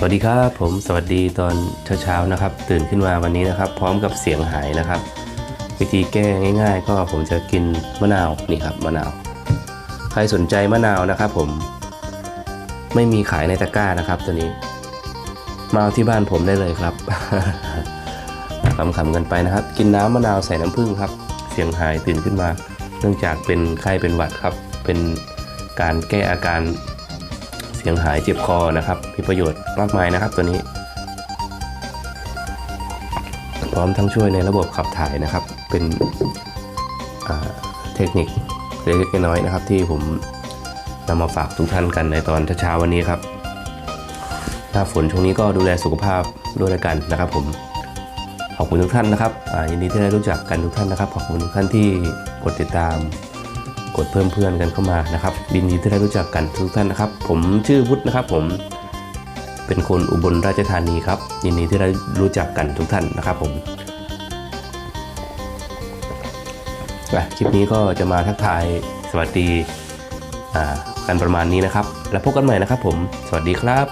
สวัสดีครับผมสวัสดีตอนเช้าๆนะครับ ตื่นขึ้นมาวันนี้นะครับ พร้อมกับเสียงหายนะครับ วิธีแก้ง่าย ๆ ก็ผมจะกินมะนาวนี่ครับมะนาว ใครสนใจมะนาวนะครับ ผม ไม่มีขายในตะกร้านะครับ ตัวนี้ มาเอาที่บ้านผมได้เลยครับขำๆกันไปนะครับ กินน้ำมะนาวใส่น้ำผึ้งครับ เสียงหายตื่นขึ้นมา เนื่องจากเป็นไข้เป็นหวัดครับ เป็นการแก้อาการ เสียงหายเจ็บคอนะครับมีประโยชน์มากมายนะครับตัวนี้ พร้อมทั้งช่วยในระบบขับถ่ายนะครับ เป็นเทคนิคเล็กๆน้อยๆนะครับ ที่ผมนำมาฝากทุกท่านกันในตอนเช้าวันนี้ครับหน้าฝนช่วงนี้ก็ดูแลสุขภาพด้วยกันนะครับผมขอบคุณทุกท่านนะครับยินดีที่ได้รู้จักกันทุกท่านนะครับ ขอบคุณทุกท่านที่กดติดตาม กดเพิ่มเพื่อนกันเข้ามานะครับยินดีที่ได้รู้จักกันทุกท่านนะครับ ผมชื่อวุฒินะครับ ผมเป็นคนอุบลราชธานีครับ ยินดีที่ได้รู้จักกันทุกท่านนะครับ ผมคลิปนี้ก็จะมาทักทายสวัสดีกันประมาณนี้นะครับ แล้วพบกันใหม่นะครับ ผม สวัสดีครับ